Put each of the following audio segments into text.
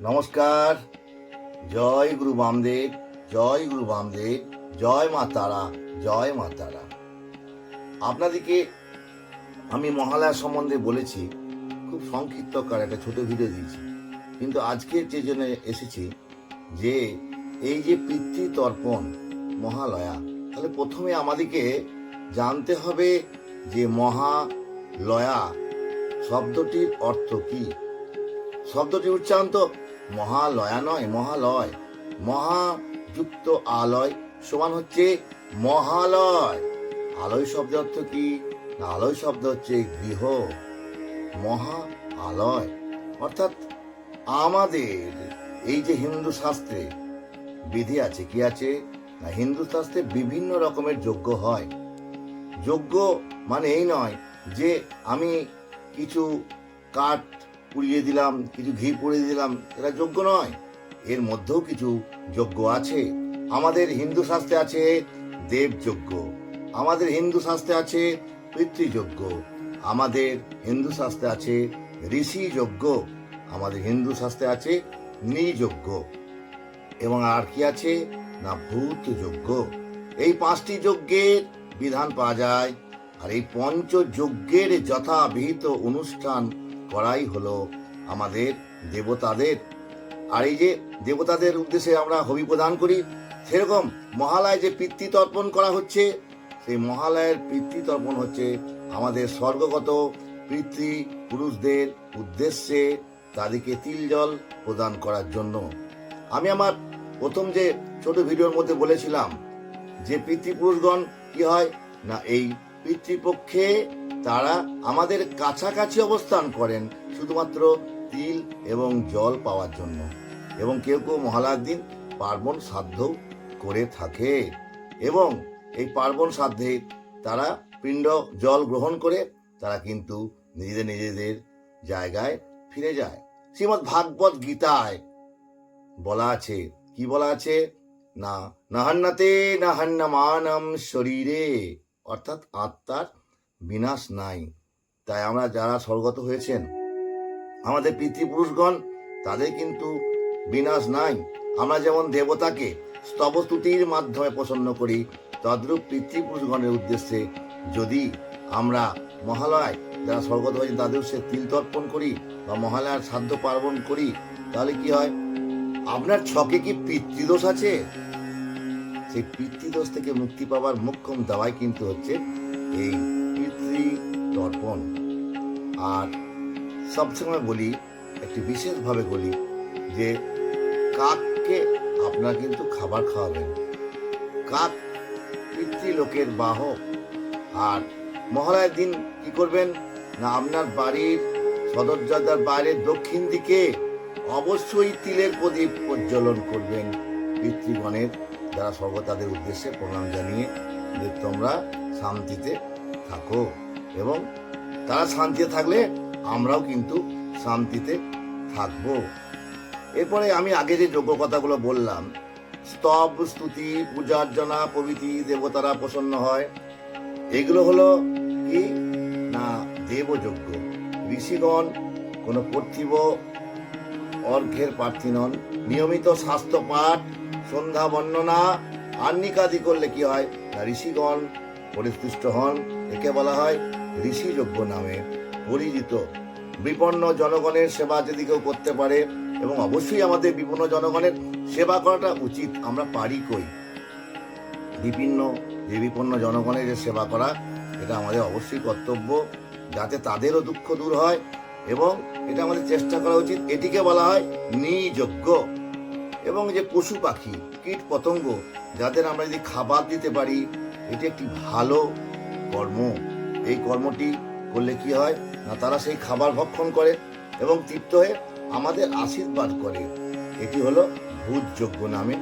নমস্কার। জয় গুরু বামদেব, জয় গুরু বামদেব, জয় মা তারা, জয় মা তারা। আপনাদেরকে আমি মহালয়া সম্বন্ধে বলেছি, খুব সংক্ষিপ্ত কার একটা ছোট ভিডিও দিয়েছি। কিন্তু আজকের যে জন্য এসেছি, যে এই যে পিতৃতর্পণ মহালয়া, তাহলে প্রথমে আমাদেরকে জানতে হবে যে মহালয়া শব্দটির অর্থ কি? শব্দটি উচ্চারণ তো মহালয়া নয় মহালয়, মহাযুক্ত আলয় সমান হচ্ছে মহালয়। আলয় শব্দ অর্থ কি? আলয় শব্দ হচ্ছে গৃহ। মহা আলয় অর্থাৎ আমাদের এই যে হিন্দু শাস্ত্রে বিধি আছে, কি আছে? না, হিন্দু শাস্ত্রে বিভিন্ন রকমের যজ্ঞ হয়। যজ্ঞ মানে এই নয় যে আমি কিছু কাঠ পুড়িয়ে দিলাম, কিছু ঘি পুড়িয়ে দিলাম এটা যোগ্য নয়। এর মধ্যেও কিছু যোগ্য আছে। আমাদের হিন্দু শাস্ত্রে আছে দেব যজ্ঞ আমাদের হিন্দু শাস্ত্রে আছে পিতৃযজ্ঞ আমাদের হিন্দু শাস্ত্রে আছে ঋষি যজ্ঞ আমাদের হিন্দু শাস্ত্রে আছে নৃযজ্ঞ এবং আর কি আছে? না ভূত যজ্ঞ এই পাঁচটি যজ্ঞের বিধান পাওয়া যায়। আর এই পঞ্চযজ্ঞের যথাবিহিত অনুষ্ঠান করাই হলো আমাদের দেবতাদের। আর এই যে দেবতাদের উদ্দেশ্যে আমরা হবি প্রদান করি, সেরকম মহালয় যে পিতৃতর্পণ করা হচ্ছে, সেই মহালয়ের পিতৃতর্পণ হচ্ছে আমাদের স্বর্গগত পিতৃ পুরুষদের উদ্দেশ্যে তাদেরকে তিল জল প্রদান করার জন্য। আমি আমার প্রথম যে ছোট ভিডিওর মধ্যে বলেছিলাম যে পিতৃপুরুষগণ কি হয়? না, এই পিতৃপক্ষে তারা আমাদের কাছাকাছি অবস্থান করেন শুধুমাত্র তিল এবং জল পাওয়ার জন্য। এবং কেউ কেউ মহালয়ার দিন পার্বণ সাধ্য করে থাকে। এবং এই পার্বণ সাধ্যে তারা পিণ্ড জল গ্রহণ করে, তারা কিন্তু নিজেদের নিজেদের জায়গায় ফিরে যায়। শ্রীমৎ ভাগবত গীতায় বলা আছে, কি বলা আছে? না, নাহান্নাতে নাহান্না মানম শরীরে, অর্থাৎ আত্মার বিনাশ নাই। তাই আমরা যারা স্বর্গত হয়েছেন, আমাদের পিতৃপুরুষগণ, তাদের কিন্তু বিনাশ নাই। আমরা যেমন দেবতাকে স্তবস্তুতির মাধ্যমে প্রসন্ন করি, তদ্রূপ পিতৃপুরুষগণের উদ্দেশ্যে যদি আমরা মহালয় যারা স্বর্গত হয়েছেন, তাদের সে তিল তর্পণ করি বা মহালয়ার সাধ্য পার্বণ করি, তাহলে কি হয়? আপনার ছকে কি পিতৃদোষ আছে? সেই পিতৃদোষ থেকে মুক্তি পাওয়ার মুখ্যম দাওয়াই কিন্তু হচ্ছে এই পিতৃ তর্পণ। আর সবসময় বলি, একটি বিশেষভাবে বলি যে, কাককে আপনার কিন্তু খাবার খাওয়াবেন। কাক পিতৃলোকের বাহক। আর মহালয়ার দিন কি করবেন? না আপনার বাড়ির সদরজাদার বাইরের দক্ষিণ দিকে অবশ্যই তিলের প্রদীপ প্রজ্বলন করবেন। পিতৃগণের যারা সর্বতাদের উদ্দেশ্যে প্রণাম জানিয়ে যে তোমরা শান্তিতে থাকো এবং তারা শান্তিতে থাকলে আমরাও কিন্তু শান্তিতে থাকব। এরপরে আমি আগে যে যোগ্য কথাগুলো বললাম, স্তব, স্তুতি, পূজা অর্চনা, প্রভৃতি দেবতারা প্রসন্ন হয়। এগুলো হলো কি? না দেবযজ্ঞ ঋষিগণ কোনো পার্থিব অর্ঘ্যের প্রার্থী নন। নিয়মিত স্বাস্থ্য পাঠ সন্ধ্যা বর্ণনা আন্নিকাদি করলে কি হয়? ঋষিগণ পরিতুষ্ট হন, একে বলা হয় ঋষিযজ্ঞ নামে পরিচিত। বিপন্ন জনগণের সেবা যদি কেউ করতে পারে, এবং অবশ্যই আমাদের বিপন্ন জনগণের সেবা করাটা উচিত, আমরা পারি কই? বিভিন্ন যে বিপন্ন জনগণের যে সেবা করা, এটা আমাদের অবশ্যই কর্তব্য, যাতে তাদেরও দুঃখ দূর হয়, এবং এটা আমাদের চেষ্টা করা উচিত, এটিকে বলা হয় নিযোগ্য এবং যে পশু পাখি, কীট পতঙ্গ, যাদের আমরা যদি খাবার দিতে পারি এটি একটি ভালো কর্ম। এই কর্মটি করলে কি হয় না, তারা সেই খাবার ভক্ষণ করে এবং তৃপ্ত হয়ে আমাদের আশীর্বাদ করে। এটি হলো ভূতযজ্ঞ নামে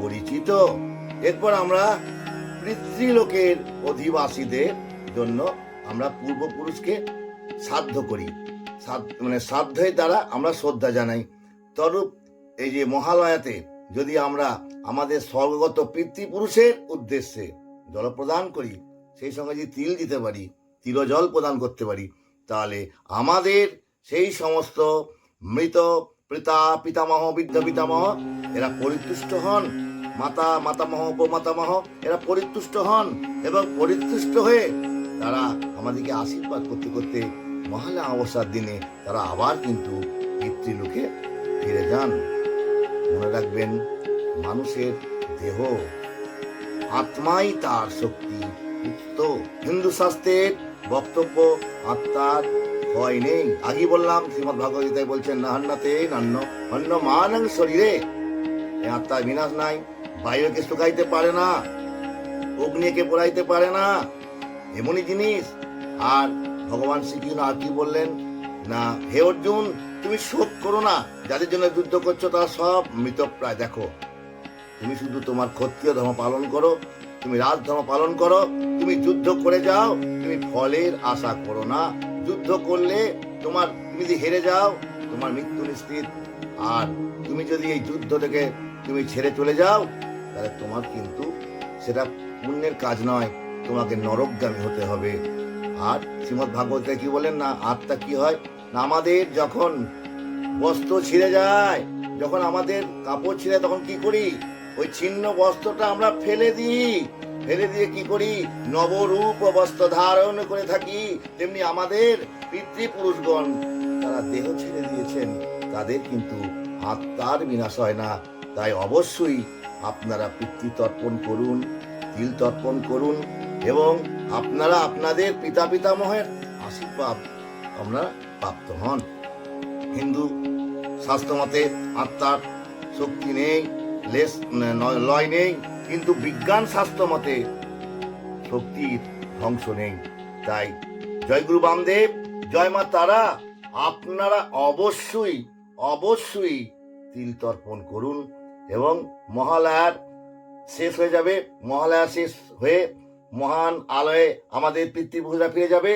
পরিচিত। এরপর আমরা পিতৃলোকের অধিবাসীদের জন্য আমরা পূর্বপুরুষকে শ্রাদ্ধ করি। মানে শ্রাদ্ধের দ্বারা আমরা শ্রদ্ধা জানাই। তরূপ এই যে মহালয়াতে যদি আমরা আমাদের স্বর্গগত পিতৃপুরুষের উদ্দেশ্যে জল প্রদান করি, সেই সঙ্গে যদি তিল দিতে পারি, তিলজল প্রদান করতে পারি, তাহলে আমাদের সেই সমস্ত মৃত পিতা, পিতামহ, বৃদ্ধ পিতামহ, এরা পরিতুষ্ট হন। মাতা, মাতামহ, উপমাতামহ, এরা পরিতুষ্ট হন এবং পরিতুষ্ট হয়ে তারা আমাদেরকে আশীর্বাদ করতে করতে মহালয়া অবসার দিনে তারা আবার কিন্তু পিতৃলোকে ফিরে যান। মনে রাখবেন, মানুষের দেহ আত্মাই তার শক্তি। উক্ত হিন্দু শাস্ত্রের বক্তব্য আত্মার ভয় নেই। আগেই বললাম, শ্রীমদ ভগবদ্গীতায় বলছেন, নাহান্নাতে নান্ন অন্য মানং শরীরে। আত্মার বিনাশ নাই বায়ুকে শুকাইতে পারে না অগ্নিকে পোড়াইতে পারে না, এমনই জিনিস। আর ভগবান শ্রীকৃষ্ণ আর কি বললেন? না, হে অর্জুন, তুমি শোক করো না, যাদের জন্য যুদ্ধ করছ তারা সব মৃতপ্রায়। দেখো তুমি শুধু তোমার ক্ষত্রিয় ধর্ম পালন করো, তুমি রাজ ধর্ম পালন করো, তুমি যুদ্ধ করে যাও, তুমি ফলের আশা করো না। যুদ্ধ করলে তোমার, তুমি যদি হেরে যাও, তোমার মৃত্যু নিশ্চিত। আর তুমি যদি এই যুদ্ধ থেকে তুমি ছেড়ে চলে যাও, তাহলে তোমার কিন্তু সেটা পুণ্যের কাজ নয়, তোমাকে নরকগামী হতে হবে। আর শ্রীমদ ভাগবতে কি বলেন না, আত্মা কি হয়? না আমাদের যখন বস্ত্র ছিঁড়ে যায়, যখন আমাদের কাপড় ছিঁড়ে, তখন কি করি? ওই ছিন্ন বস্ত্রটা আমরা ফেলে দিই। ফেলে দিয়ে কি করি? নবরূপ বস্ত্র ধারণ করে থাকি। তেমনি আমাদের পিতৃপুরুষগণ, তারা দেহ ছেড়ে দিয়েছেন, তাদের কিন্তু আত্মার বিনাশ হয় না। তাই অবশ্যই আপনারা পিতৃ তর্পণ করুন, তিল তর্পণ করুন এবং আপনারা আপনাদের পিতা পিতামহের আশীর্বাদ আপনারা প্রাপ্ত হন। হিন্দু শাস্ত্র মতে আত্মার শক্তি নেই। লেস লয় নেই, কিন্তু বিজ্ঞান শাস্ত্র মতে শক্তির ধ্বংস নেই। তাই জয় গুরু বামদেব, জয় মা তারা, আপনারা অবশ্যই অবশ্যই তিল তর্পণ করুন এবং মহালয়ার শেষ হয়ে যাবে, মহালয়া শেষ হয়ে মহান আলয়ে আমাদের পিতৃপুরুষরা ফিরে যাবে।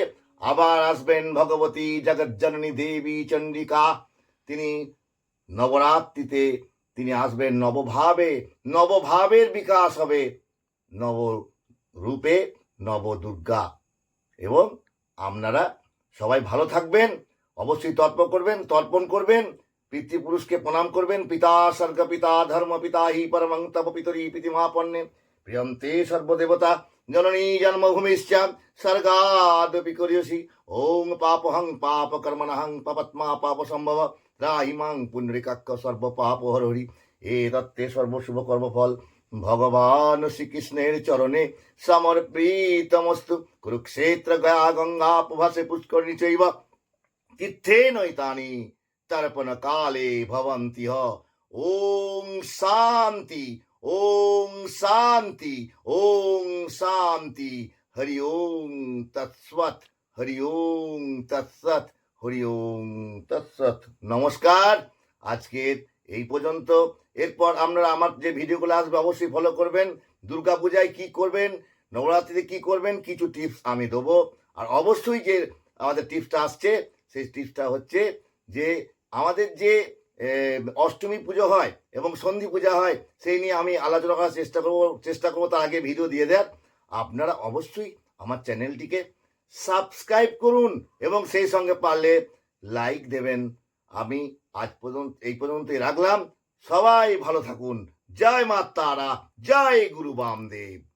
আবার আসবেন ভগবতী জগজ্জননী দেবী চন্ডিকা। তিনি নবরাত্রিতে তিনি আসবেন নবভাবে, নবভাবের বিকাশ হবে নব রূপে নব দুর্গা এবং আপনারা সবাই ভালো থাকবেন, অবশ্যই তর্প করবেন, তর্পণ করবেন, পিতৃপুরুষকে প্রণাম করবেন, পিতা স্বর্গ পিতা ধর্ম পিতা হি পরমং তপ পিতরি পিতি মহাপন্নে প্রিয়ন্তে সর্বদেবতা, জননী জন্মভূমিশ্চ স্বর্গাদপি করিয়সি। ওং পাপহং পাপ কর্মণহং পাপত্মা পাপ সম্ভব রাহিমাং পুণ্ডরিকাক্ষ সর্ব পাপ হরি এ তত্ত্বে সর্বশুভ কর্মফল ভগবান শ্রীকৃষ্ণের চরণে সমর্পিতমস্তু। কুরুক্ষেত্র গয়া গঙ্গা প্রভাসে পুষ্করিণী চৈব। তীর্থে নৈতানি তর্পণ কালে ভবন্তি হ। ওং শান্তি ওং শান্তি ওং শান্তি। হরি ওং তৎসৎ, হরি ওং তৎসৎ। হরি ওম তৎসৎ নমস্কার। আজকের এই পর্যন্ত। এরপর আপনারা আমার যে ভিডিওগুলো আসবে অবশ্যই ফলো করবেন। দুর্গা পূজায় কি করবেন? নবরাত্রিতে কি করবেন? কিছু টিপস আমি দেবো। আর অবশ্যই যে আমাদের টিপসটা আসছে, সেই টিপসটা হচ্ছে যে আমাদের যে অষ্টমী পুজো হয় এবং সন্ধি পূজা হয়, সেই নিয়ে আমি আলোচনা করার চেষ্টা করব চেষ্টা করব তার আগে ভিডিও দিয়ে দেন আপনারা অবশ্যই আমার চ্যানেলটিকে সাবস্ক্রাইব করুন এবং সেই সঙ্গে পারলে লাইক দেবেন। আমি আজ পর্যন্ত, এই পর্যন্তই রাখলাম। সবাই ভালো থাকুন। জয় মা তারা, জয় গুরু বামদেব।